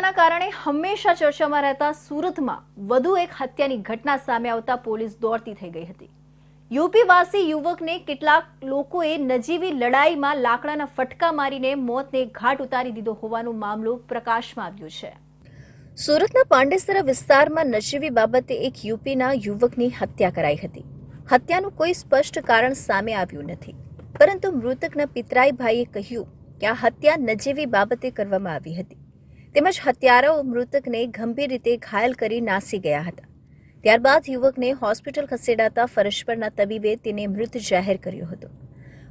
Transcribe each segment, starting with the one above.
હત્યાના કારણે હંમેશા ચર્ચામાં રહેતા સુરતમાં વધુ એક હત્યાની ઘટના સામે આવતા પોલીસ દોડતી થઈ ગઈ હતી. યુપીવાસી યુવકને કેટલાક લોકોએ નજીવી લડાઈમાં લાકડાના ફટકા મારીને મોતને ઘાટ ઉતારી દીધો હોવાનો મામલો પ્રકાશમાં આવ્યો છે. સુરતના પાંડેસરા વિસ્તારમાં નજીવી બાબતે એક યુપીના યુવકની હત્યા કરાઈ હતી. હત્યાનું કોઈ સ્પષ્ટ કારણ સામે આવ્યું નથી. પરંતુ મૃતકના પિતરાઈ ભાઈએ કહ્યું કે આ હત્યા નજીવી બાબતે કરવામાં આવી હતી. તેમજ હત્યારાઓ મૃતકને ગંભીર રીતે ઘાયલ કરી નાસી ગયા હતા. ત્યારબાદ યુવકને હોસ્પિટલ ખસેડાતા ફરજ પરના તબીબે તેને મૃત જાહેર કર્યો હતો.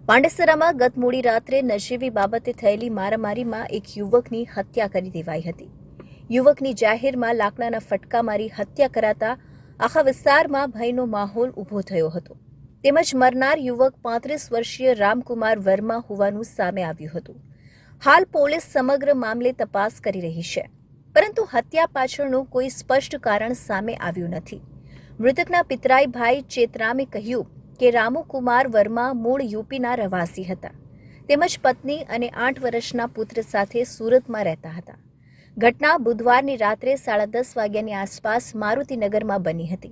પાંડેસરામાં ગત મોડી રાત્રે નજીવી બાબતે થયેલી મારામારીમાં એક યુવકની હત્યા કરી દેવાઈ હતી. યુવકની જાહેરમાં લાકડાના ફટકા મારી હત્યા કરાતા આખા વિસ્તારમાં ભયનો માહોલ ઊભો થયો હતો. તેમજ મરનાર યુવક પાંત્રીસ વર્ષીય રામકુમાર વર્મા હોવાનું સામે આવ્યું હતું. હાલ પોલીસ સમગ્ર મામલે તપાસ કરી રહી છે. પરંતુ હત્યા પાછળનું કોઈ સ્પષ્ટ કારણ સામે આવ્યું નથી. મૃતકના પિતરાઈ ભાઈ ચેતરામે કહ્યું કે રામુકુમાર વર્મા મૂળ યુપીના રહેવાસી હતા. તેમજ પત્ની અને આઠ વર્ષના પુત્ર સાથે સુરતમાં રહેતા હતા. ઘટના બુધવારની રાત્રે સાડા દસ વાગ્યાની આસપાસ મારુતિનગરમાં બની હતી.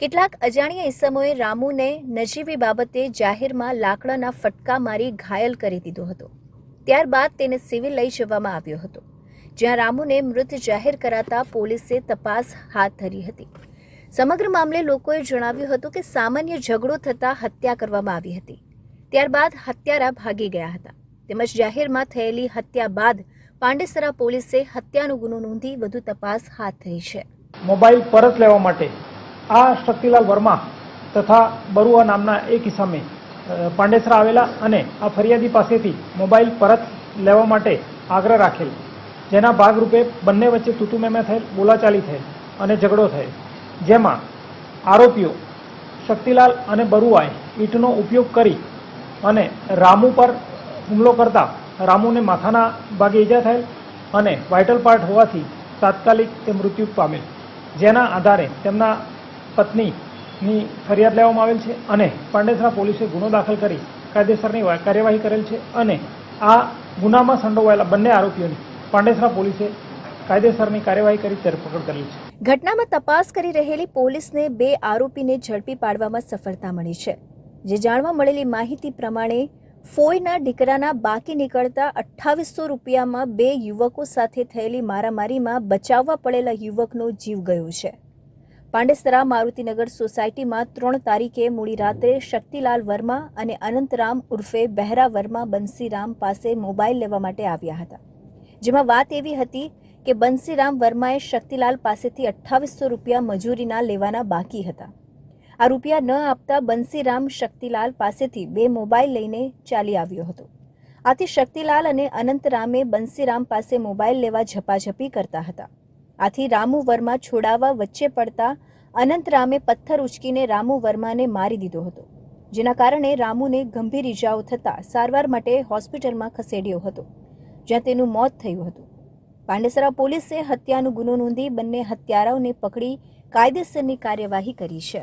કેટલાક અજાણ્યા ઇસમોએ રામુને નજીવી બાબતે જાહેરમાં લાકડાના ફટકા મારી ઘાયલ કરી દીધો હતો. ત્યારબાદ તેને સિવિલ લઈ જવામાં આવ્યો હતો, જ્યાં રામુને મૃત જાહેર કરાતા પોલીસે તપાસ હાથ ધરી હતી. સમગ્ર મામલે લોકોએ જણાવ્યું હતું કે સામાન્ય ઝઘડો થતાં હત્યા કરવામાં આવી હતી. ત્યારબાદ હત્યારા ભાગી ગયા હતા. તેમજ જાહેરમાં થયેલી હત્યા બાદ પાંડેસરા પોલીસે હત્યાનો ગુનો નોંધી વધુ તપાસ હાથ ધરી છે. મોબાઈલ પરત લેવા માટે આ શક્તિલાલ વર્મા તથા બરુઆ નામના એક ઇસમે પાંડેસરા આવેલા અને આ ફરિયાદી પાસેથી મોબાઈલ પરત લેવા માટે આગ્રહ રાખેલ. જેના ભાગરૂપે બંને વચ્ચે તૂતુમેમે થયેલ બોલાચાલી થયેલ અને ઝઘડો થયેલ. જેમાં આરોપીઓ શક્તિલાલ અને બરુઆએ ઈંટનો ઉપયોગ કરી અને રામુ પર હુમલો કરતા રામુને માથાના ભાગે ઈજા થયેલ અને વાઇટલ પાર્ટ હોવાથી તાત્કાલિક તે મૃત્યુ પામેલ. જેના આધારે તેમના પત્નીની ફરિયાદ લેવામાં આવેલ છે અને પાંડેસરા પોલીસે ગુનો દાખલ કરી કાયદેસરની કાર્યવાહી કરેલ છે અને આ ગુનામાં સંડોવાયેલા બંને આરોપીઓની પાંડેસરા પોલીસે કાયદેસરની કાર્યવાહી કરી ધરપકડ કરી છે. ઘટનામાં તપાસ કરી રહેલી પોલીસને બે આરોપીને ઝડપી પાડવામાં સફળતા મળી છે, જે જાણવા મળેલી માહિતી પ્રમાણે ફોઈના દીકરાના બાકી નીકળતા અઠ્ઠાવીસો રૂપિયામાં બે યુવકો સાથે થયેલી મારામારીમાં બચાવવા પડેલા યુવકનો જીવ ગયો છે. પાંડેસરા મારુતિનગર સોસાયટીમાં ત્રણ તારીખે મોડી રાત્રે શક્તિલાલ વર્મા અને અનંતરામ ઉર્ફે બહેરા વર્મા બંસીરામ પાસે મોબાઈલ લેવા માટે આવ્યા હતા. જેમાં વાત એવી હતી કે બંસીરામ વર્માએ શક્તિલાલ પાસેથી અઠ્ઠાવીસો રૂપિયા મજૂરીના લેવાના બાકી હતા. આ રૂપિયા ન આપતા બંસીરામ શક્તિલાલ પાસેથી બે મોબાઈલ લઈને ચાલી આવ્યો હતો. આથી શક્તિલાલ અને અનંતરામે બંસીરામ પાસે મોબાઈલ લેવા ઝપાઝપી કરતા હતા. આથી રામુ વર્મા છોડાવા વચ્ચે પડતા અનંતરામે પથ્થર ઉચકીને રામુ વર્માને મારી દીધો હતો, જેના કારણે રામુને ગંભીર ઇજાઓ થતાં સારવાર માટે હોસ્પિટલમાં ખસેડ્યો હતો, જ્યાં તેનું મોત થયું હતું. પાંડેસરા પોલીસે હત્યાનો ગુનો નોંધી બંને હત્યારાઓને પકડી કાયદેસરની કાર્યવાહી કરી છે.